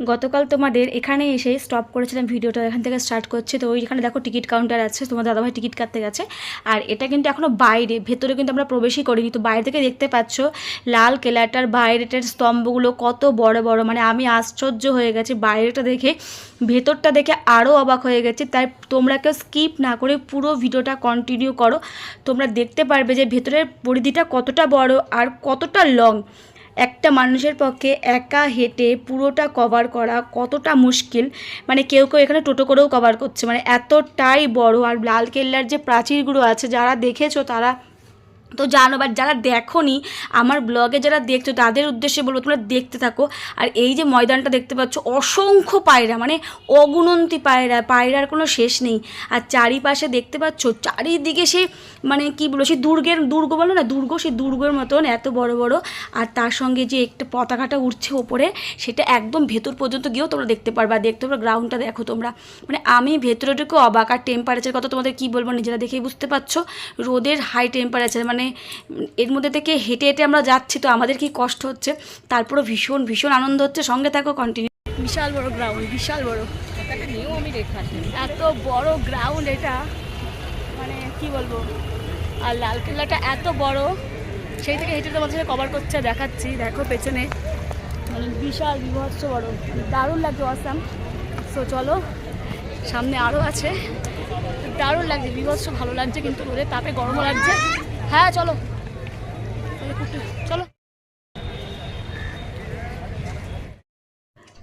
গতকাল তোমাদের এখানে এসে স্টপ করেছিলাম ভিডিওটা এখান থেকে স্টার্ট করছে। তো ওইখানে দেখো টিকিট কাউন্টার আছে, তোমার দাদাভাই টিকিট কাটতে গেছে। আর এটা কিন্তু এখনও বাইরে, ভেতরে কিন্তু আমরা প্রবেশই করিনি। তো বাইরে থেকে দেখতে পাচ্ছ লাল কেলাটার বাইরেটার স্তম্ভগুলো কত বড় বড়। মানে আমি আশ্চর্য হয়ে গেছি বাইরেটা দেখে। ভেতরটা দেখে আরও অবাক হয়ে গেছে। তাই তোমরা কেউ স্কিপ না করে পুরো ভিডিওটা কন্টিনিউ করো। তোমরা দেখতে পারবে যে ভেতরের পরিধিটা কতটা বড় আর কতটা লং একটা মানুষের পক্ষে একা হেঁটে পুরোটা কভার করা কতটা মুশকিল? মানে কেউ কেউ এখানে টোটো করেও কভার করছে। মানে এতটাই বড় আর লালকেল্লার যে প্রাচীরগুলো আছে, যারা দেখেছ তারা তো জানো বাট যারা দেখোনি, আমার ব্লগে যারা দেখছ, তাদের উদ্দেশ্যে বলব তোমরা দেখতে থাকো। আর এই যে ময়দানটা দেখতে পাচ্ছ, অসংখ্য পায়রা মানে অগুণন্তি পায়রা, পায়রার কোনো শেষ নেই। আর চারিপাশে দেখতে পাচ্ছ, চারিদিকে সে মানে কি বলব সেই দুর্গের, দুর্গ বলো না, দুর্গ সেই দুর্গের মতন এত বড় বড়। আর তার সঙ্গে যে একটা পতাকাটা উঠছে ওপরে, সেটা একদম ভেতর পর্যন্ত গিয়েও তোমরা দেখতে পারবা। দেখতে পারবে গ্রাউন্ডটা দেখো তোমরা। মানে আমি ভেতরে ঢুকে অবাক। আর টেম্পারেচার কথা তোমাদের কি বলব, নিজেরা দেখেই বুঝতে পারছ? রোদের হাই টেম্পারেচার মানে এর মধ্যে থেকে হেঁটে হেঁটে আমরা যাচ্ছি, তো আমাদের কি কষ্ট হচ্ছে? তারপরও ভীষণ ভীষণ আনন্দ হচ্ছে। সঙ্গে থাকো কন্টিনিউ বিশাল বড় গ্রাউন্ড বিশাল বড়। এত বড় গ্রাউন্ড এটা মানে কি বলব? আর লাল কেল্লাটা এত বড়, সেই থেকে হেঁটে তোমাদের সাথে কভার করছে, দেখাচ্ছি। দেখো পেছনে। মানে বিশাল, বিভৎস বড়। দারুণ লাগছে অসাম সো চলো, সামনে আরও আছে। দারুণ লাগছে, বিভৎস ভালো লাগছে, কিন্তু রোদের তাপে গরমও লাগছে। হ্যাঁ চলো। চলো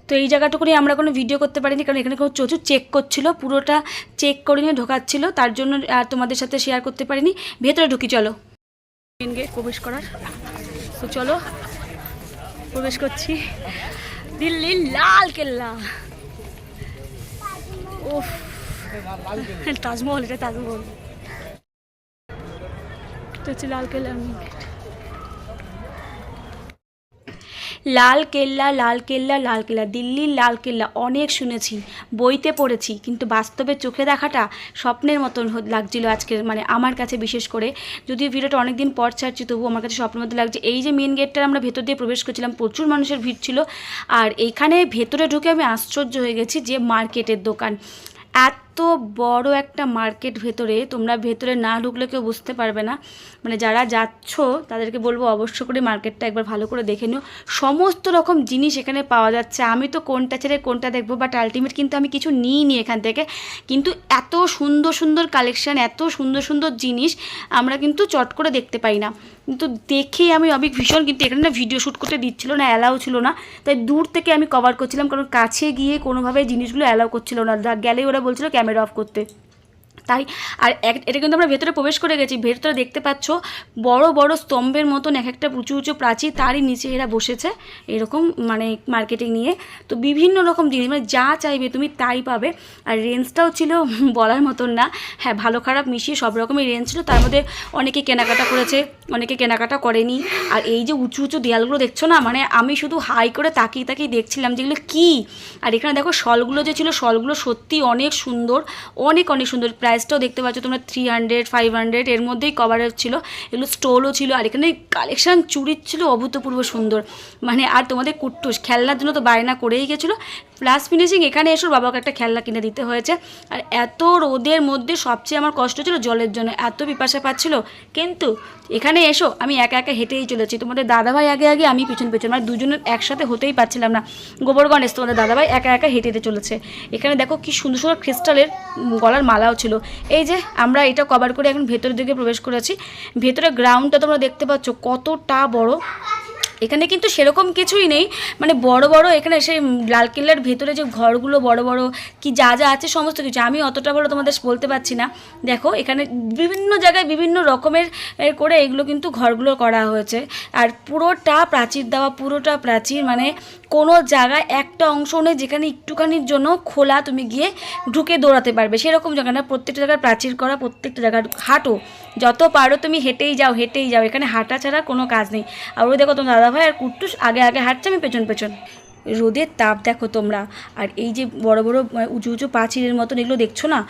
তো এই জায়গাটুকুনি আমরা কোনো ভিডিও করতে পারিনি কারণ এখানে কোনো প্রচুর চেক করছিল পুরোটা চেক করে নিয়ে ঢোকাচ্ছিল তার জন্য আর তোমাদের সাথে শেয়ার করতে পারিনি। ভেতরে ঢুকি চলো। মেন গেট প্রবেশ করার। তো চলো প্রবেশ করছি। দিল্লির লাল কেল্লা। ওফ তাজমহল এটা তাজমহল। হচ্ছে লাল কেল্লার main gate। লাল কেল্লা লাল কেল্লা লাল কেল্লা, দিল্লির লাল কেল্লা, অনেক শুনেছি, বইতে পড়েছি, কিন্তু বাস্তবে চোখে দেখাটা স্বপ্নের মতন লাগছিল আজকের মানে আমার কাছে বিশেষ করে। যদিও ভিডিওটা অনেক দিন পর ছাড়ছি তবু আমার কাছে স্বপ্নের মতো লাগছে। এই যে মেন গেটটা আমরা ভেতর দিয়ে প্রবেশ করছিলাম, প্রচুর মানুষের ভিড় ছিল, আর এইখানে ভেতরে ঢুকে আমি আশ্চর্য হয়ে গেছি যে মার্কেটের দোকান। এত বড় একটা মার্কেট ভেতরে, তোমরা ভেতরে না ঢুকলে কেউ বুঝতে পারবে না। মানে যারা যাচ্ছ, তাদেরকে বলব অবশ্য করে মার্কেটটা একবার ভালো করে দেখে নিও। সমস্ত রকম জিনিস এখানে পাওয়া যাচ্ছে। আমি তো কোনটা ছেড়ে কোনটা দেখব বাট আলটিমেট কিন্তু আমি কিছু নিইনি এখান থেকে। কিন্তু এত সুন্দর সুন্দর কালেকশান এত সুন্দর সুন্দর জিনিস আমরা কিন্তু চট করে দেখতে পাই না। কিন্তু দেখেই আমি অনেক ভীষণ, কিন্তু এখানে না ভিডিও শ্যুট করতে দিচ্ছিল না অ্যালাউ ছিল না। তাই দূর থেকে আমি কভার করছিলাম, কারণ কাছে গিয়ে কোনোভাবে জিনিসগুলো অ্যালাউ করছিল না। গেলেই ওরা বলছিল ক্যামেরা অফ করতে। তাই, আর এক- এটা কিন্তু আমরা ভেতরে প্রবেশ করে গেছি। ভেতরে দেখতে পাচ্ছ, বড় বড় স্তম্ভের মতন এক একটা উঁচু উঁচু প্রাচীর তারই নিচে এরা বসেছে এরকম মানে মার্কেটিং নিয়ে। তো বিভিন্ন রকম জিনিস মানে যা চাইবে তুমি তাই পাবে। আর রেঞ্জটাও ছিল বলার মতন না। হ্যাঁ ভালো, খারাপ মিশিয়ে সব রকমের রেঞ্জ ছিল। তার মধ্যে অনেকে কেনাকাটা করেছে, অনেকে কেনাকাটা করেনি। আর এই যে উঁচু উঁচু দেয়ালগুলো দেখছ না? মানে আমি শুধু হাই করে তাকিয়ে তাকিয়ে দেখছিলাম যেগুলো কী? আর এখানে দেখো, শলগুলো যে ছিল, শলগুলো সত্যি অনেক সুন্দর, অনেক অনেক সুন্দর। প্রাইসটাও দেখতে পাচ্ছ তোমরা থ্রি হান্ড্রেড ফাইভ হান্ড্রেড এর মধ্যেই কভার ছিল। এগুলো স্টোলও ছিল আর এখানে কালেকশান চুরির ছিল অভূতপূর্ব সুন্দর। মানে আর তোমাদের কুট্টুস, খেলনার জন্য তো বায়না করেই গেছিল। প্লাস ফিনিশিং এখানে এসে ওর বাবাকে একটা খেলনা কিনে দিতে হয়েছে। আর এত রোদের মধ্যে সবচেয়ে আমার কষ্ট ছিল জলের জন্য, এত পিপাসা পাচ্ছিল। কিন্তু এখানে এসো, আমি একা একা হেঁটেই চলেছি। তোমাদের দাদাভাই আগে আগে, আমি পিছন পেছন মানে দুজনের একসাথে হতেই পারছিলাম না। গোবর গণেশ তোমাদের দাদাভাই একা একা হেঁটে হেঁটে চলেছে। এখানে দেখো কি সুন্দর সুন্দর ক্রিস্টালের গলার মালাও ছিল। এই যে, আমরা এটা কভার করে এখন ভেতরের দিকে প্রবেশ করেছি। ভেতরে গ্রাউন্ডটা তোমরা দেখতে পাচ্ছ, কতটা বড়। এখানে কিন্তু সেরকম কিছুই নেই। মানে বড় বড় এখানে সেই লালকেল্লার ভেতরে যে ঘরগুলো, বড় বড় কি যা যা আছে সমস্ত কিছু। আমি অতটা বড় তোমাদের বলতে পারছি না। দেখো, এখানে বিভিন্ন জায়গায় বিভিন্ন রকমের করে এগুলো কিন্তু ঘরগুলো করা হয়েছে। আর পুরোটা প্রাচীর দেওয়া, পুরোটা প্রাচীর মানে কোনো জায়গায় একটা অংশ নেই যেখানে একটুখানির জন্য খোলা তুমি গিয়ে ঢুকে দৌড়াতে পারবে। সেরকম জায়গা না। প্রত্যেকটা জায়গায় প্রাচীর করা, প্রত্যেকটা জায়গায় হাঁটো যত পারো তুমি হেঁটেই যাও হেঁটেই যাও, এখানে হাঁটা ছাড়া কোনো কাজ নেই। আর ওই দেখো তোমার দাদাভাই আর কুট্টুস আগে আগে হাঁটছে, আমি পেছন পেছন। রোদের তাপ দেখো তোমরা। আর এই যে বড় বড় উঁচু উঁচু পাঁচিলের মতন এগুলো দেখছ না?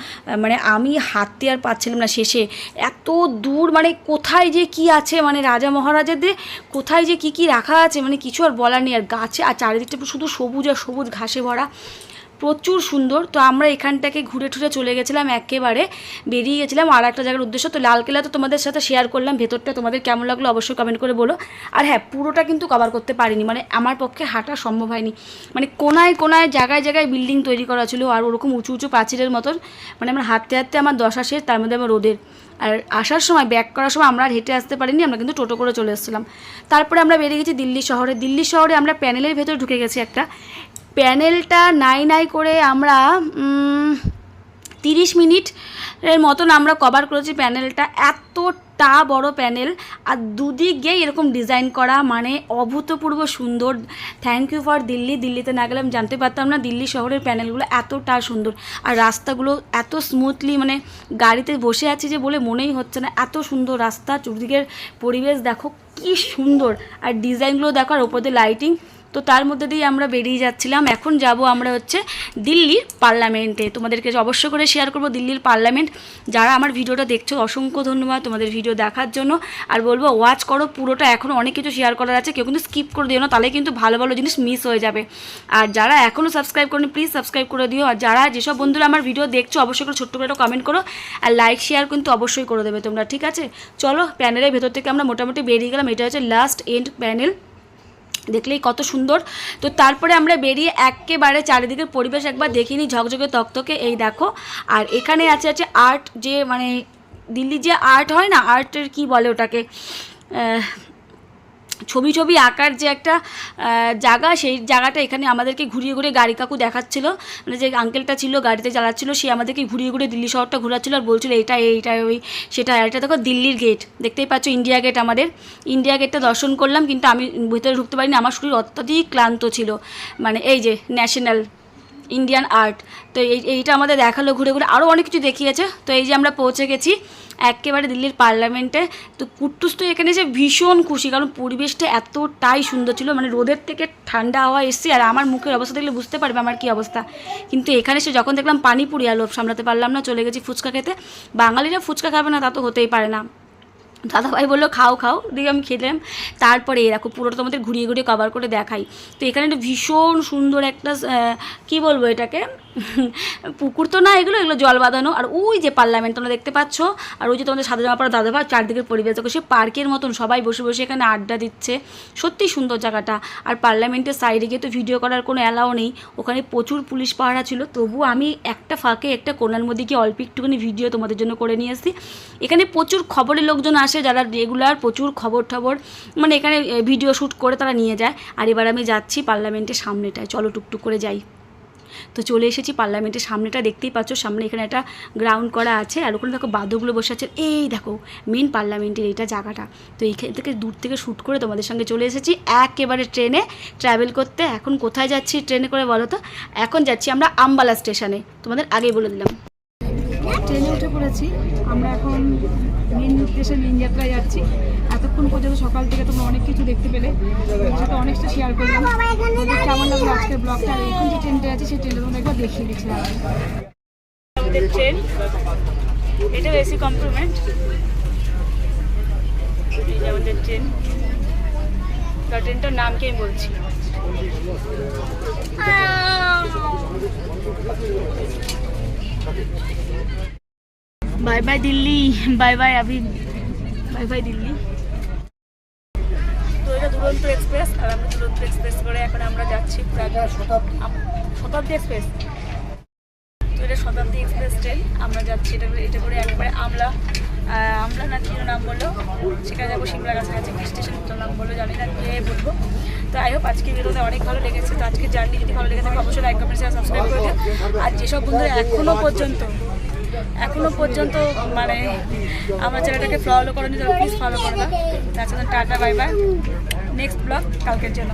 মানে আমি হাঁটতে আর পাচ্ছিলাম না শেষে। এত দূর মানে কোথায় যে কি আছে মানে রাজা মহারাজাদের কোথায় যে কি কি রাখা আছে মানে কিছু আর বলার নেই। আর গাছে, আর চারিদিকটা শুধু সবুজ আর সবুজ ঘাসে ভরা। প্রচুর সুন্দর। তো আমরা এখানটাকে ঘুরে ঠুরে চলে গেছিলাম, একেবারে বেরিয়ে গেছিলাম আর একটা জায়গার উদ্দেশ্য। তো লালকেলা তো তোমাদের সাথে শেয়ার করলাম, ভেতরটা তোমাদের কেমন লাগল অবশ্যই কমেন্ট করে বলো। আর হ্যাঁ পুরোটা কিন্তু কভার করতে পারিনি মানে আমার পক্ষে হাঁটা সম্ভব হয়নি। মানে কোনায় কোনায়, জায়গায় জায়গায় বিল্ডিং তৈরি করা ছিল আর ওরকম উঁচু উঁচু পাঁচিলের মতন। মানে আমার হাঁটতে হাঁটতে আমার দশা শেষ তার মধ্যে আমার রোদের। আর আসার সময় ব্যাক করার সময় আমরা আর হেঁটে আসতে পারিনি, আমরা কিন্তু টোটো করে চলে এসেছিলাম। তারপরে আমরা বেরিয়ে গেছি দিল্লি শহরে। দিল্লি শহরে আমরা প্যানেলের ভেতরে ঢুকে গেছি একটা। প্যানেলটা নাই নাই করে আমরা তিরিশ মিনিটের মতন আমরা কভার করেছি প্যানেলটা। এতটা বড় প্যানেল, আর দুদিকে এরকম ডিজাইন করা মানে অভূতপূর্ব সুন্দর। থ্যাংক ইউ ফর দিল্লি, দিল্লিতে না গেলে আমি জানতে পারতাম না দিল্লি শহরের প্যানেলগুলো এতটা সুন্দর। আর রাস্তাগুলো এত স্মুথলি মানে গাড়িতে বসে আছি যে বলে মনেই হচ্ছে না, এত সুন্দর রাস্তা, চতুর্দিকের পরিবেশ দেখো কি সুন্দর। আর ডিজাইনগুলো দেখো, আর ওপর লাইটিং তো তার মধ্যে দিয়ে আমরা বেরিয়ে যাচ্ছিলাম। এখন যাব আমরা হচ্ছে দিল্লির পার্লামেন্টে। তোমাদেরকে অবশ্যই করে শেয়ার করব দিল্লির পার্লামেন্ট। যারা আমার ভিডিওটা দেখছ, অসংখ্য ধন্যবাদ তোমাদের ভিডিও দেখার জন্য। আর বলব ওয়াচ করো, পুরোটা এখনও অনেক কিছু শেয়ার করার আছে। কেউ কিন্তু স্কিপ করে দিও না, তাহলে কিন্তু ভালো ভালো জিনিস মিস হয়ে যাবে। আর যারা এখনও সাবস্ক্রাইব করেনি প্লিজ সাবস্ক্রাইব করে দিও। আর যারা যেসব বন্ধুরা আমার ভিডিও দেখছ অবশ্যই করে ছোট্ট করে একটা কমেন্ট করো। আর লাইক শেয়ার কিন্তু অবশ্যই করে দেবে তোমরা, ঠিক আছে? চলো প্যানেলের ভেতর থেকে আমরা মোটামুটি বেরিয়ে গেলাম। এটা হচ্ছে লাস্ট এন্ড প্যানেল দেখলেই কত সুন্দর। তো তারপরে আমরা বেরিয়ে একেবারে চারিদিকের পরিবেশ একবার দেখিনি ঝকঝকে তকতকে। এই দেখো, আর এখানে আছে আছে আর্ট যে মানে দিল্লির যে আর্ট হয় না আর্টের কি বলে ওটাকে? ছবি ছবি আঁকার যে একটা জায়গা, সেই জায়গাটা এখানে আমাদেরকে ঘুরিয়ে ঘুরে গাড়ি কাকু দেখাচ্ছিল। মানে যে আঙ্কেলটা ছিল, গাড়িতে চালাচ্ছিল, সে আমাদেরকে ঘুরিয়ে ঘুরে দিল্লি শহরটা ঘোরাচ্ছিল আর বলছিল এটা এইটা, ওই, সেটা। এটা দেখো দিল্লির গেট দেখতেই পাচ্ছ ইন্ডিয়া গেট আমাদের। ইন্ডিয়া গেটটা দর্শন করলাম, কিন্তু আমি ভেতরে ঢুকতে পারিনি। আমার শরীর অত্যাধিক ক্লান্ত ছিল। মানে এই যে ন্যাশনাল ইন্ডিয়ান আর্ট তো এই, এইটা আমাদের দেখাল, ঘুরে ঘুরে আরও অনেক কিছু দেখিয়েছে। তো এই যে আমরা পৌঁছে গেছি একেবারে দিল্লির পার্লামেন্টে। তো কুট্টুস তো এখানে যে ভীষণ খুশি, কারণ পরিবেশটা এতটাই সুন্দর ছিল। মানে রোদের থেকে ঠান্ডা হাওয়া এসছে, আর আমার মুখের অবস্থা দেখলে বুঝতে পারবে আমার কী অবস্থা। কিন্তু এখানে সে যখন দেখলাম পানিপুরি আর লোভ সামলাতে পারলাম না, চলে গেছি ফুচকা খেতে। বাঙালিরা ফুচকা খাবে না, তা তো হতেই পারে না। দাদাভাই বলল, খাও খাও। দিয়ে আমি খেলাম তারপরে এরকম পুরোটা তোমাদের ঘুরিয়ে ঘুরিয়ে কভার করে দেখাই। তো এখানে একটা ভীষণ সুন্দর একটা কি বলব এটাকে? পুকুর তো না, এগুলো এগুলো জল বাঁধানো। আর ওই যে পার্লামেন্ট তোমরা দেখতে পাচ্ছ, আর ওই যে তোমাদের সাদা জামা পরা দাদাভাই, চারদিকের পরিবেশ দেখো, সে পার্কের মতন, সবাই বসে বসে এখানে আড্ডা দিচ্ছে। সত্যি সুন্দর জায়গাটা। আর পার্লামেন্টের সাইডে গিয়ে তো ভিডিও করার কোনো অ্যালাও নেই। ওখানে প্রচুর পুলিশ পাহারা ছিল। তবু আমি একটা ফাঁকে, একটা কোনার মধ্যে গিয়ে অল্প একটুখানি ভিডিও তোমাদের জন্য করে নিয়ে এসেছি এখানে প্রচুর খবরের লোকজন আসে, যারা রেগুলার প্রচুর খবর টবর মানে এখানে ভিডিও শ্যুট করে তারা নিয়ে যায়। আর এবার আমি যাচ্ছি পার্লামেন্টের সামনেটায়। চলো টুকটুক করে যাই। তো চলে এসেছি পার্লামেন্টের সামনেটা, দেখতেই পাচ্ছ সামনে এখানে একটা গ্রাউন্ড করা আছে আর ওখানে দেখো বাদ্যগুলো বসে আছে। এই দেখো মেন পার্লামেন্টের এইটা জায়গাটা। তো এইখান থেকে দূর থেকে শ্যুট করে তোমাদের সঙ্গে চলে এসেছি। একেবারে ট্রেনে ট্রাভেল করতে। এখন কোথায় যাচ্ছি ট্রেনে করে বলো তো? এখন যাচ্ছি আমরা আম্বালা স্টেশনে তোমাদের আগেই বলে দিলাম। ট্রেনে উঠে পড়েছি। আমরা এখন মেন স্টেশন মেন যাত্রায় যাচ্ছি। এতক্ষণ পর্যন্ত সকাল থেকে তোমরা অনেক কিছু দেখতে পেলে। সাথে অনেকটা শেয়ার করলাম। কেমন লাগল আজকের ব্লগটা আর এখন যে ট্রেনটা আছে সেই ট্রেনটা তোমাদের একবার দেখিয়ে দিচ্ছি। আমাদের ট্রেন এটা এসি কমপ্লিমেন্ট আমাদের ট্রেন তা ট্রেনটার নাম কি বলছি? Bye bye Delhi bye bye Avi bye bye Delhi. Duronto Express আর আমরা দুরন্ত এক্সপ্রেস করে এখন আমরা যাচ্ছি আম- শতাব্দী এক্সপ্রেস। তো এটা শতাব্দী এক্সপ্রেস ট্রেন। আমরা যাচ্ছি এটা করে- এটা করে একবারে আমলা আমলা না কি নাম বলল? সেখানে যাব সিমলা কাছাকাছি কি স্টেশন নাম বলল জানি না কে বলব। তো আই হোপ আজকে ভিডিওতে অনেক ভালো লেগেছে। তো আজকে জার্নি যদি ভালো লেগে থাকে অবশ্যই লাইক কমেন্ট শেয়ার সাবস্ক্রাইব করে দিও। আর যেসব বন্ধুরা এখনও পর্যন্ত এখনও পর্যন্ত মানে আমার চ্যানেলটাকে ফলো করেনি তারা প্লিজ ফলো করে দাও তাছাড়া টাটা বাই বাই নেক্সট ব্লগ কালকের জন্য